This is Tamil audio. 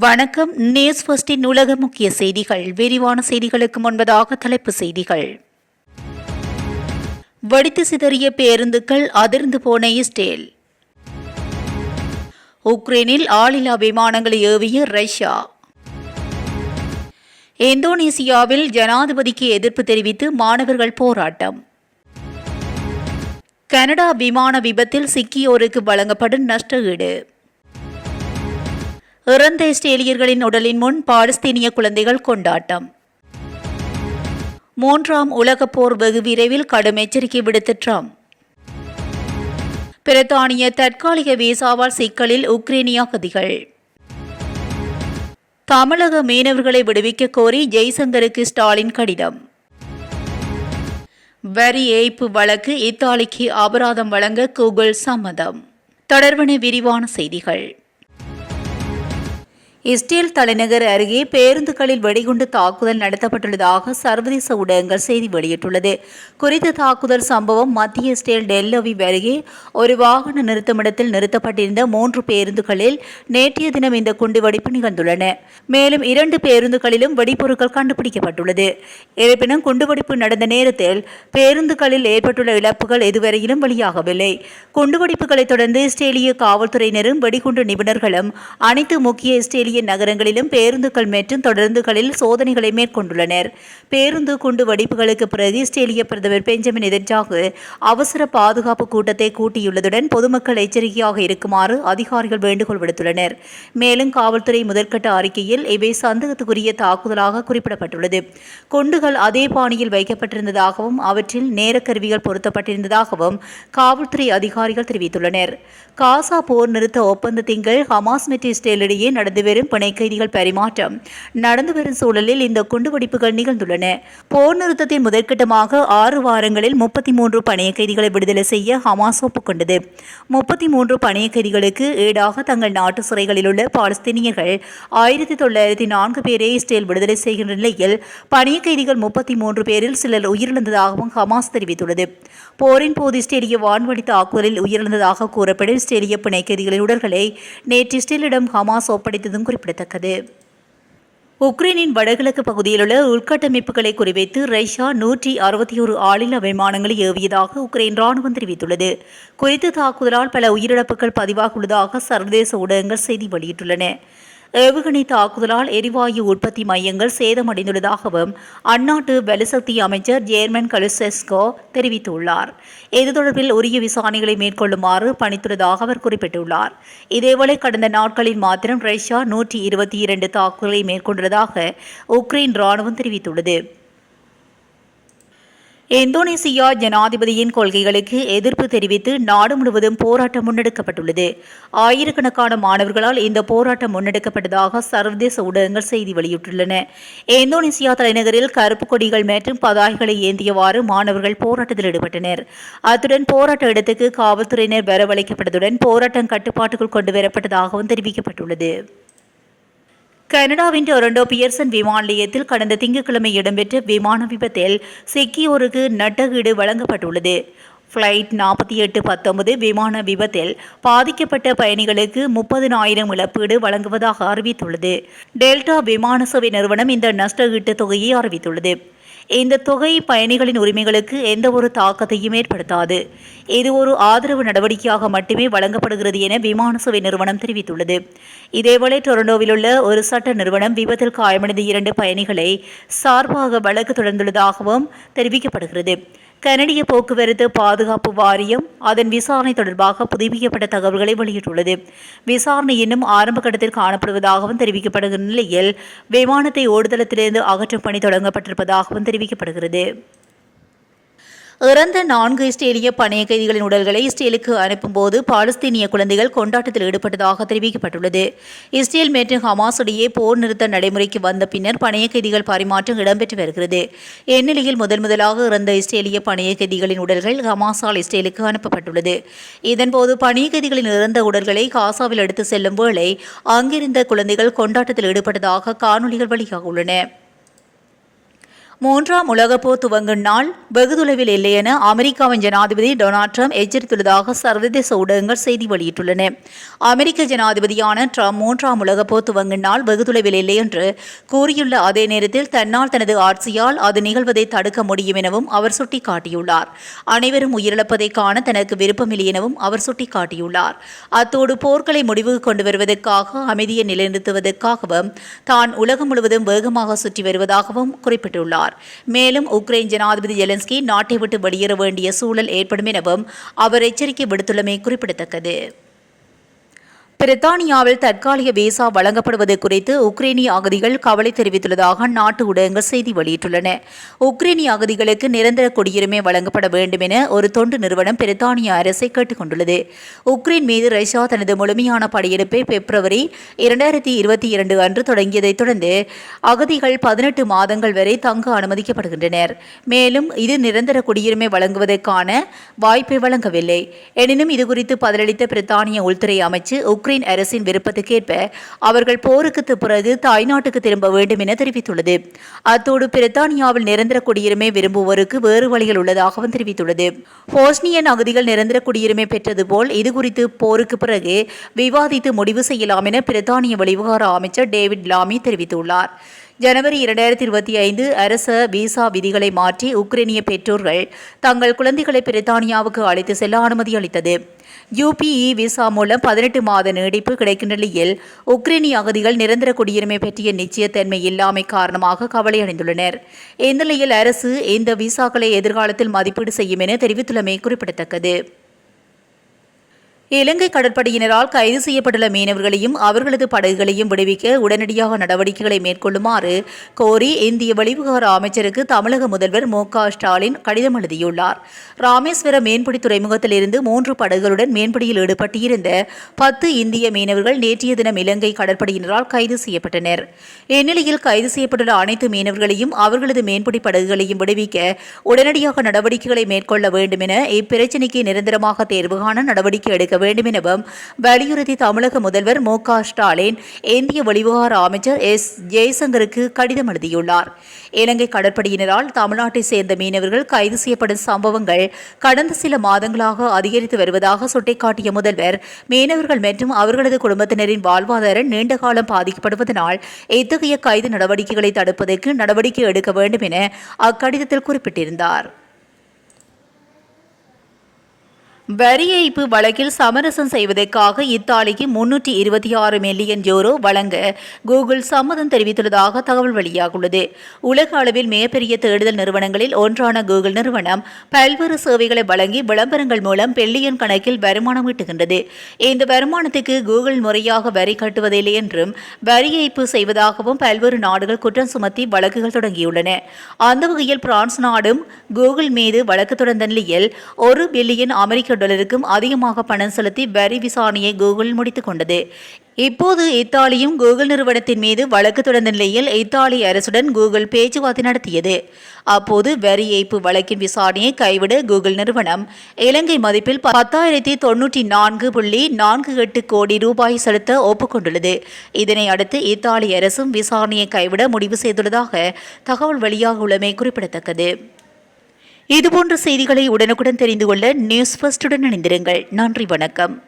வணக்கம். நியூஸ் ஃபர்ஸ்டின் உலக முக்கிய செய்திகள். விரிவான செய்திகளுக்கு முன்பதாக தலைப்பு செய்திகள். வடித்து சிதறிய பேருந்துகள் அதிர்ந்து போன இஸ்ரேல். உக்ரைனில் ஆளில்லா விமானங்களை ஏவிய ரஷ்யா. இந்தோனேசியாவில் ஜனாதிபதிக்கு எதிர்ப்பு தெரிவித்து மாணவர்கள் போராட்டம். கனடா விமான விபத்தில் சிக்கியோருக்கு வழங்கப்படும் நஷ்ட ஈடு. இறந்த இஸ்ரேலியர்களின் உடலின் முன் பாலஸ்தீனிய குழந்தைகள் கொண்டாட்டம். மூன்றாம் உலகப் போர் வெகு விரைவில் கடும் எச்சரிக்கை விடுத்த ட்ரம்ப். பிரித்தானிய தற்காலிக விசாவால் சிக்கலில் உக்ரைனிய அகதிகள். தமிழக மீனவர்களை விடுவிக்க கோரி ஜெய்சங்கருக்கு ஸ்டாலின் கடிதம். வரி ஏய்ப்பு வழக்கு இத்தாலிக்கு அபராதம் வழங்க கூகுள் சம்மதம். தொடர்பான விரிவான செய்திகள். இஸ்ரேல் தலைநகர் அருகே பேருந்துகளில் வெடிகுண்டு தாக்குதல் நடத்தப்பட்டுள்ளதாக சர்வதேச ஊடகங்கள் செய்தி வெளியிட்டுள்ளது. குறித்த தாக்குதல் சம்பவம் மத்திய இஸ்ரேல் டெல்லவி அருகே ஒரு வாகன நிறுத்தமிடத்தில் நிறுத்தப்பட்டிருந்த மூன்று பேருந்துகளில் நேற்றைய தினம் இந்த குண்டுவெடிப்பு நிகழ்ந்துள்ளன. மேலும் இரண்டு பேருந்துகளிலும் வெடிப்பொருட்கள் கண்டுபிடிக்கப்பட்டுள்ளது. இருப்பினும் குண்டுவெடிப்பு நடந்த நேரத்தில் பேருந்துகளில் ஏற்பட்டுள்ள இழப்புகள் எதுவரையிலும் வெளியாகவில்லை. குண்டுவெடிப்புகளைத் தொடர்ந்து இஸ்ரேலிய காவல்துறையினரும் வெடிகுண்டு நிபுணர்களும் அனைத்து முக்கிய இஸ்ரேலிய நகரங்களிலும் பேருந்துகள் மற்றும் தொடர்ந்துகளில் சோதனைகளை மேற்கொண்டுள்ளனர். பேருந்து குண்டு வெடிப்புகளுக்கு பிறகு இஸ்ரேலிய பிரதமர் பெஞ்சமின் எதிர்ச்சாக அவசர பாதுகாப்பு கூட்டத்தை கூட்டியுள்ளதுடன் பொதுமக்கள் எச்சரிக்கையாக இருக்குமாறு அதிகாரிகள் வேண்டுகோள் விடுத்துள்ளனர். மேலும் காவல்துறை முதற்கட்ட அறிக்கையில் இவை சந்தேகத்துக்குரிய தாக்குதலாக குறிப்பிடப்பட்டுள்ளது. குண்டுகள் அதே பாணியில் வைக்கப்பட்டிருந்ததாகவும் அவற்றில் நேரக்கருவிகள் பொருத்தப்பட்டிருந்ததாகவும் காவல்துறை அதிகாரிகள் தெரிவித்துள்ளனர். காசா போர் நிறுத்த ஒப்பந்தத்தின் ஹமாஸ் மற்றும் இஸ்ரேல் இடையே நடந்து பெரும் பிணை கைதிகள் பரிமாற்றம். நடந்து வரும் சூழலில் இந்த குண்டுவெடிப்புகள் நிகழ்ந்துள்ளன. போர் நிறுத்தத்தின் முதற்கட்டமாக ஆறு வாரங்களில் முப்பத்தி மூன்று பணைய கைதிகளை விடுதலை செய்ய ஹமாஸ் ஒப்புக்கொண்டது. முப்பத்தி மூன்று பணைய கைதிகளுக்கு ஈடாக தங்கள் நாட்டு சிறைகளில் உள்ள பாலஸ்தீனியர்கள் ஆயிரத்தி தொள்ளாயிரத்தி நான்கு பேரை இஸ்ரேல் விடுதலை செய்கின்ற நிலையில் பணைய கைதிகள் முப்பத்தி மூன்று பேரில் சிலர் உயிரிழந்ததாகவும் ஹமாஸ் தெரிவித்துள்ளது. போரின் போது இஸ்ரேலிய வான்வழி தாக்குதலில் உயிரிழந்ததாக கூறப்படும் இஸ்ரேலிய பிணை கைதிகளின் உடல்களை நேற்று இஸ்ரேலிடம் ஹமாஸ் ஒப்படைத்ததும் குறிப்பிடத்தக்கது. உக்ரைனின் வடகிழக்கு பகுதியிலுள்ள உள்கட்டமைப்புகளை குறிவைத்து ரஷ்யா நூற்றி அறுபத்தி ஒரு ஆளில்லா விமானங்களை ஏவியதாக உக்ரைன் ராணுவம் தெரிவித்துள்ளது. குறித்த தாக்குதலால் பல உயிரிழப்புகள் பதிவாகியுள்ளதாக சர்வதேச ஊடகங்கள் செய்தி வெளியிட்டுள்ளன. ஏவுகணை தாக்குதலால் எரிவாயு உற்பத்தி மையங்கள் சேதமடைந்துள்ளதாகவும் அந்நாட்டு வலுசக்தி அமைச்சர் ஜேர்மன் கலுசெஸ்கோ தெரிவித்துள்ளார். இது தொடர்பில் உரிய விசாரணைகளை மேற்கொள்ளுமாறு பணித்துள்ளதாக அவர் குறிப்பிட்டுள்ளார். இதேவேளை கடந்த நாட்களில் மாத்திரம் ரஷ்யா நூற்றி இருபத்தி இரண்டு தாக்குதலை மேற்கொண்டுள்ளதாக உக்ரைன் ராணுவம் தெரிவித்துள்ளது. இந்தோனேசியா ஜனாதிபதியின் கொள்கைகளுக்கு எதிர்ப்பு தெரிவித்து நாடு முழுவதும் போராட்டம் முன்னெடுக்கப்பட்டுள்ளது. ஆயிரக்கணக்கான மாணவர்களால் இந்த போராட்டம் முன்னெடுக்கப்பட்டதாக சர்வதேச ஊடகங்கள் செய்தி வெளியிட்டுள்ளன. இந்தோனேசியா தலைநகரில் கருப்பு கொடிகள் மற்றும் பதாகைகளை ஏந்தியவாறு மாணவர்கள் போராட்டத்தில் ஈடுபட்டனர். அத்துடன் போராட்ட இடத்துக்கு காவல்துறையினர் வரவழைக்கப்பட்டதுடன் போராட்டம் கட்டுப்பாட்டுக்குள் கொண்டுவரப்பட்டதாகவும் தெரிவிக்கப்பட்டுள்ளது. கனடாவின் டொரண்டோ பியர்சன் விமான நிலையத்தில் கடந்த திங்கட்கிழமை இடம்பெற்ற விமான விபத்தில் சிக்கியோருக்கு நட்டகீடு வழங்கப்பட்டுள்ளது. ஃப்ளைட் நாற்பத்தி எட்டு பத்தொன்பது விமான விபத்தில் பாதிக்கப்பட்ட பயணிகளுக்கு முப்பதினாயிரம் இழப்பீடு வழங்குவதாக அறிவித்துள்ளது. டெல்டா விமான சேவை நிறுவனம் இந்த நஷ்டஈட்டு தொகையை அறிவித்துள்ளது. இந்த தொகை பயணிகளின் உரிமைகளுக்கு எந்த ஒரு தாக்கத்தையும் ஏற்படுத்தாது. இது ஒரு ஆதரவு நடவடிக்கையாக மட்டுமே வழங்கப்படுகிறது என விமான சேவை நிறுவனம் தெரிவித்துள்ளது. இதேவேளை டொரண்டோவில் உள்ள ஒரு சட்ட நிறுவனம் விபத்தில் காயமடைந்த இரண்டு பயணிகளை சார்பாக வழக்கு தொடர்ந்துள்ளதாகவும் தெரிவிக்கப்படுகிறது. கனடிய போக்குவரத்து பாதுகாப்பு வாரியம் அதன் விசாரணை தொடர்பாக புதுப்பிக்கப்பட்ட தகவல்களை வெளியிட்டுள்ளது. விசாரணை இன்னும் ஆரம்ப கட்டத்தில் காணப்படுவதாகவும் தெரிவிக்கப்படுகிற நிலையில் விமானத்தை ஓடுதளத்திலிருந்து அகற்றும் பணி தொடங்கப்பட்டிருப்பதாகவும் தெரிவிக்கப்படுகிறது. இறந்த நான்கு இஸ்ரேலிய பணைய கைதிகளின் உடல்களை இஸ்ரேலுக்கு அனுப்பும்போது பாலஸ்தீனிய குழந்தைகள் கொண்டாட்டத்தில் ஈடுபட்டதாக தெரிவிக்கப்பட்டுள்ளது. இஸ்ரேல் மற்றும் ஹமாஸ் இடையே போர் நிறுத்த நடைமுறைக்கு வந்த பின்னர் பணைய கைதிகள் பரிமாற்றம் இடம்பெற்று வருகிறது. இந்நிலையில் முதல் முதலாக இறந்த இஸ்ரேலிய பணைய கைதிகளின் உடல்கள் ஹமாஸால் இஸ்ரேலுக்கு அனுப்பப்பட்டுள்ளது. இதன்போது பணைய கைதிகளின் இறந்த உடல்களை காசாவில் எடுத்து செல்லும் வேளை அங்கிருந்த குழந்தைகள் கொண்டாட்டத்தில் ஈடுபட்டதாக காணொலிகள் வெளியாக உள்ளன. மூன்றாம் உலகப் துவங்கும் நாள் வெகுதொலைவில் இல்லை என அமெரிக்காவின் ஜனாதிபதி டொனால்ட் ட்ரம்ப் எச்சரித்துள்ளதாக சர்வதேச ஊடகங்கள் செய்தி வெளியிட்டுள்ளன. அமெரிக்க ஜனாதிபதியான ட்ரம்ப் மூன்றாம் உலகப் துவங்கும் நாள் வெகுதொலைவில் இல்லை என்று கூறியுள்ள அதே நேரத்தில் தன்னால் தனது ஆட்சியால் அது நிகழ்வதை தடுக்க முடியும் எனவும் அவர் சுட்டிக்காட்டியுள்ளார். அனைவரும் உயிரிழப்பதை காண தனக்கு விருப்பமில்லை எனவும் அவர் சுட்டிக்காட்டியுள்ளார். அத்தோடு போர்க்களை முடிவுக்கு கொண்டு வருவதற்காக அமைதியை நிலைநிறுத்துவதற்காகவும் தான் உலகம் முழுவதும் வேகமாக சுற்றி வருவதாகவும் குறிப்பிட்டுள்ளார். மேலும் உக்ரைன் ஜனாதிபதி ஜெலன்ஸ்கி நாட்டை விட்டு வெளியேற வேண்டிய சூழல் ஏற்படும் எனவும் அவர் எச்சரிக்கை விடுத்துள்ளமை குறிப்பிடத்தக்கது. பிரித்தானியாவில் தற்காலிக விசா வழங்கப்படுவது குறித்து உக்ரைனிய அகதிகள் கவலை தெரிவித்துள்ளதாக நாட்டு ஊடகங்கள் செய்தி வெளியிட்டுள்ளன. உக்ரைனிய அகதிகளுக்கு நிரந்தர குடியுரிமை வழங்கப்பட வேண்டும் என ஒரு தொண்டு நிறுவனம் பிரித்தானிய அரசை கேட்டுக் கொண்டுள்ளது. உக்ரைன் மீது ரஷ்யா தனது முழுமையான படையெடுப்பை பிப்ரவரி இரண்டாயிரத்தி இருபத்தி இரண்டு அன்று தொடங்கியதைத் தொடர்ந்து அகதிகள் பதினெட்டு மாதங்கள் வரை தங்க அனுமதிக்கப்படுகின்றனர். மேலும் இது நிரந்தர குடியுரிமை வழங்குவதற்கான வாய்ப்பை வழங்கவில்லை. எனினும் இதுகுறித்து பதிலளித்த பிரித்தானிய உள்துறை அமைச்சு உக்ரைன் அரசின் விருப்பத்துக்கேற்ப அவர்கள் போருக்கு பிறகு தாய்நாட்டுக்கு திரும்ப வேண்டும் என தெரிவித்துள்ளது. அத்தோடு பிரித்தானியாவில் நிரந்தர குடியுரிமை விரும்புவோருக்கு வேறு வழிகள் உள்ளதாகவும் தெரிவித்துள்ளது. போஸ்னியன் அகதிகள் நிரந்தர குடியுரிமை பெற்றது போல் இதுகுறித்து போருக்கு பிறகு விவாதித்து முடிவு செய்யலாம் என பிரித்தானிய வெளிவிவகார அமைச்சர் டேவிட் லாமி தெரிவித்துள்ளார். ஜனவரி இரண்டாயிரத்தி இருபத்தி ஐந்து அரச விசா விதிகளை மாற்றி உக்ரைனிய பெற்றோர்கள் தங்கள் குழந்தைகளை பிரித்தானியாவுக்கு அழைத்து செல்ல அனுமதி அளித்தது. யூபிஇ விசா மூலம் பதினெட்டு மாத நீடிப்பு கிடைக்கின்ற நிலையில் உக்ரைனிய அகதிகள் நிரந்தர குடியுரிமை பற்றிய நிச்சயத்தன்மை இல்லாமை காரணமாக கவலை அடைந்துள்ளனர் இந்நிலையில் அரசு இந்த விசாக்களை எதிர்காலத்தில் மதிப்பீடு செய்யும் என தெரிவித்துள்ளமை குறிப்பிடத்தக்கது. இலங்கை கடற்படையினரால் கைது செய்யப்பட்டுள்ள மீனவர்களையும் அவர்களது படகுகளையும் விடுவிக்க உடனடியாக நடவடிக்கைகளை மேற்கொள்ளுமாறு கோரி இந்திய வெளிவிவகார அமைச்சருக்கு தமிழக முதல்வர் மு ஸ்டாலின் கடிதம் எழுதியுள்ளார். ராமேஸ்வர மீன்பிடி துறைமுகத்திலிருந்து மூன்று படகுகளுடன் மீன்பிடியில் ஈடுபட்டிருந்த பத்து இந்திய மீனவர்கள் நேற்றைய தினம் இலங்கை கடற்படையினரால் கைது செய்யப்பட்டனர். இந்நிலையில் கைது செய்யப்பட்டுள்ள அனைத்து மீனவர்களையும் அவர்களது மீன்பிடி படகுகளையும் விடுவிக்க உடனடியாக நடவடிக்கைகளை மேற்கொள்ள வேண்டும் என இப்பிரச்சினைக்கு நிரந்தரமாக தேர்வு காண நடவடிக்கை எடுக்க வேண்டும் எனவும் வலியுறுத்தி தமிழக முதல்வர் மு க ஸ்டாலின் இந்திய வெளிவிவகார அமைச்சர் எஸ் ஜெய்சங்கருக்கு கடிதம் எழுதியுள்ளார். இலங்கை கடற்படையினரால் தமிழ்நாட்டை சேர்ந்த மீனவர்கள் கைது செய்யப்படும் சம்பவங்கள் கடந்த சில மாதங்களாக அதிகரித்து வருவதாக சுட்டிக்காட்டிய முதல்வர் மீனவர்கள் மற்றும் அவர்களது குடும்பத்தினரின் வாழ்வாதாரம் நீண்ட காலம் பாதிக்கப்படுவதனால் இத்தகைய கைது நடவடிக்கைகளை தடுப்பதற்கு நடவடிக்கை எடுக்க வேண்டும் என அக்கடிதத்தில் குறிப்பிட்டிருந்தார். வரி ஏய்ப்பு வழக்கில் சமரசம் செய்வதற்காக இத்தாலிக்கு முன்னூற்றி இருபத்தி ஆறு மில்லியன் யூரோ வழங்க கூகுள் சம்மதம் தெரிவித்துள்ளதாக தகவல் வெளியாகுள்ளது. உலக அளவில் மிகப்பெரிய தேடுதல் நிறுவனங்களில் ஒன்றான கூகுள் நிறுவனம் பல்வேறு சேவைகளை வழங்கி விளம்பரங்கள் மூலம் பில்லியன் கணக்கில் வருமானம் ஈட்டுகின்றது. இந்த வருமானத்துக்கு கூகுள் முறையாக வரி கட்டுவதில்லை என்றும் வரி ஏய்ப்பு செய்வதாகவும் பல்வேறு நாடுகள் குற்றம் சுமத்தி வழக்குகள் தொடங்கியுள்ளன. அந்த வகையில் பிரான்ஸ் நாடும் கூகுள் மீது வழக்கு தொடர்ந்த நிலையில் ஒரு பில்லியன் அமெரிக்க டாலருக்கும் அதிகமாக பணம் செலுத்தி வரி விசாரணையை கூகுள் முடித்துக் கொண்டது. இப்போது இத்தாலியும் கூகுள் நிறுவனத்தின் மீது வழக்கு தொடர்ந்த நிலையில் இத்தாலி அரசுடன் கூகுள் பேச்சுவார்த்தை நடத்தியது. அப்போது வரி ஏய்ப்பு வழக்கின் விசாரணையை கைவிட கூகுள் நிறுவனம் இலங்கை மதிப்பில் பத்தாயிரத்தி தொன்னூற்றி நான்கு புள்ளி நான்கு எட்டு கோடி ரூபாய் செலுத்த ஒப்புக்கொண்டுள்ளது. இதனை அடுத்து இத்தாலி அரசும் விசாரணையை கைவிட முடிவு செய்துள்ளதாக தகவல் வெளியாக உள்ளமை குறிப்பிடத்தக்கது. இதுபோன்ற செய்திகளை உடனுக்குடன் தெரிந்து கொள்ள நியூஸ் ஃபர்ஸ்டுடன் இணைந்திருங்கள். நன்றி வணக்கம்.